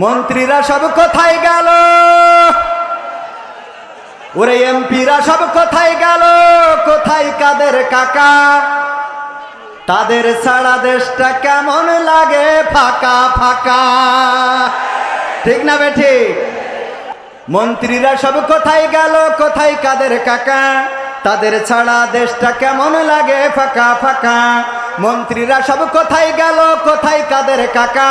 মন্ত্রীরা সব কোথায় গেল? ওরে এমপিরা সব কোথায় গেল? কোথায় কাদের কাকা? তাদের সারা দেশটা কেমন লাগে? ফাঁকা ফাঁকা। ঠিক না বেঠি? মন্ত্রীরা সব কোথায় গেল? কোথায় কাদের কাকা? তাদের ছাড়া দেশটা কেমন লাগে? ফাঁকা ফাঁকা। মন্ত্রীরা সব কোথায় গেল? কোথায় কাদের কাকা?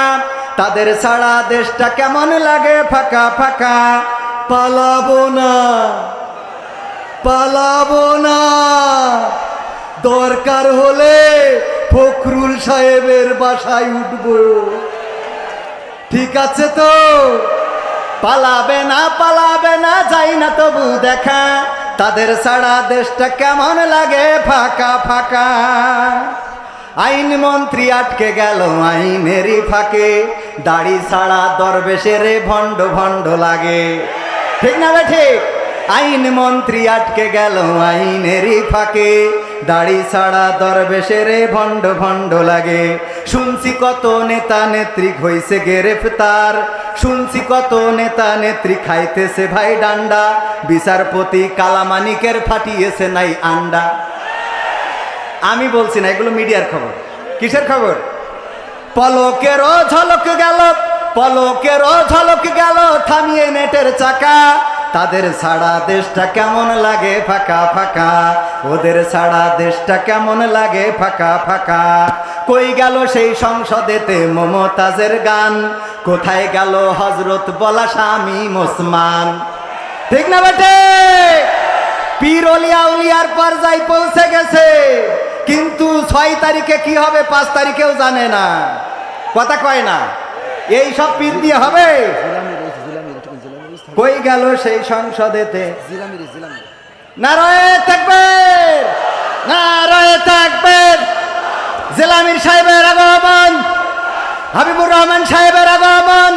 তাদের ছাড়া দেশটা কেমন লাগে? ফাঁকা ফাঁকা। পালাবো না। পালাবো না। দরকার হলে ফখরুল সাহেবের বাসায় উঠবো। ঠিক আছে তো? পালাবে না পালাবে না, যাই না তবু দেখা। তাদের ছাড়া দেশটা কেমন লাগে? ফাঁকা ফাঁকা। আইন মন্ত্রী আটকে গেল আইনেরই ফাঁকে। দাড়ি ছাড়া দরবেশের ভণ্ড ভণ্ড লাগে। ঠিক না ঠিক? আইন মন্ত্রী আটকে গেল আইনেরই ফাঁকে। দাড়ি ছাড়া দরবেশের ভণ্ড ভণ্ড লাগে। শুনছি কত নেতা নেত্রী হইছে গ্রেফতার। শুনছি কত নেতা নেত্রী খাইতেছে ভাই ডান্ডা। বিচারপতি কালামানিকের ফাটিয়েছে নাই আন্ডা। আমি বলছি না, এগুলো মিডিয়ার খবর। কিসের খবর? পলকেরও ঝলক গেল, পলকেরও ঝলক গেল, থামিয়ে নেটের চাকা। তাদের সারা দেশটা কেমন লাগে ফাঁকা ফাঁকা? ওদের সারা দেশটা কেমন লাগে ফাঁকা ফাঁকা? কই গেল সেই সংসদেতে মমতাজের গান? কোথায় গেল হজরত বলা স্বামী মোসমান ঠিক না বেটে? পীর অলিয়া উলিয়ার পর্যায়ে পৌঁছে গেছে। কিন্তু ছয় তারিখে কি হবে পাঁচ তারিখেও জানে না। কথা কয় না। এই সব দিয়ে হবে? কই গেল সেই সংসদেতে? নারায় থাকবে নারায় থাকবে জেলামির সাহেবের আগমন, হাবিবুর রহমান সাহেবের আগমন,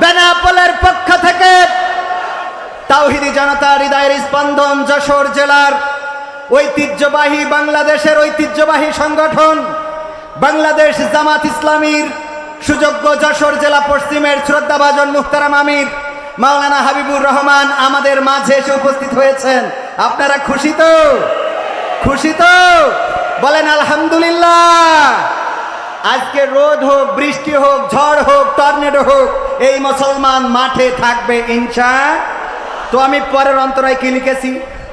বেনাপোলের পক্ষ থেকে। তাওহিদি জনতা হৃদয়ের স্পন্দন যশোর জেলার ঐতিহ্যবাহী বাংলাদেশের ঐতিহ্যবাহী সংগঠন বাংলাদেশ জামাত ইসলামীর সুযোগ্য যশোর জেলা পশ্চিমের শ্রদ্ধাভাজন মুখতারাম আমির, মাওলানা হাবিবুর রহমান আমাদের মাঝে এসে উপস্থিত হয়েছেন। আপনারা খুশি তো? খুশি তো? বলেন আলহামদুলিল্লাহ। আজকে রোদ হোক, বৃষ্টি হোক, ঝড় হোক, টর্নেডো হোক, এই মুসলমান মাঠে থাকবে ইনশা। তো আমি পরের অন্তরায় কি লিখেছি?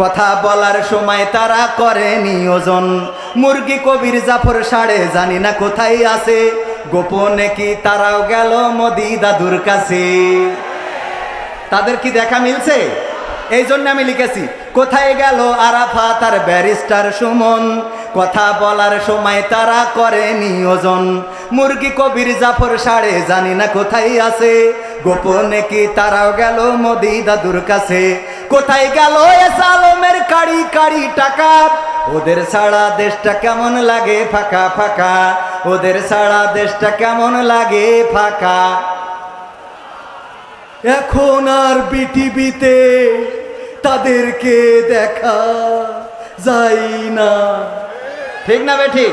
কথা বলার সময় তারা করে নিয়োজন মুরগি কবির জাফর সাড়ে জানি না কোথায় আছে। গোপনে কি তারাও গেল মোদি দাদুর কাছে। তাদের কি দেখা মিলছে? এই জন্য আমি লিখেছি, কোথায় গেল আরাফা তার ব্যারিস্টার সুমন? কথা বলার সময় তারা করে নিয়োজন মুরগি কবির জাফর সাড়ে জানি না কোথায় আছে। গোপনে কি তারাও গেল মোদি দাদুর কাছে? কোথায় গেল এস আলমের কাড়ি কাড়ি টাকা? ওদের সারা দেশটা কেমন লাগে ফাঁকা ফাঁকা? ওদের সারা দেশটা কেমন লাগে ফাঁকা? এখন আর বিটিভিতে তাদেরকে দেখা যায় না। ঠিক না বে ঠিক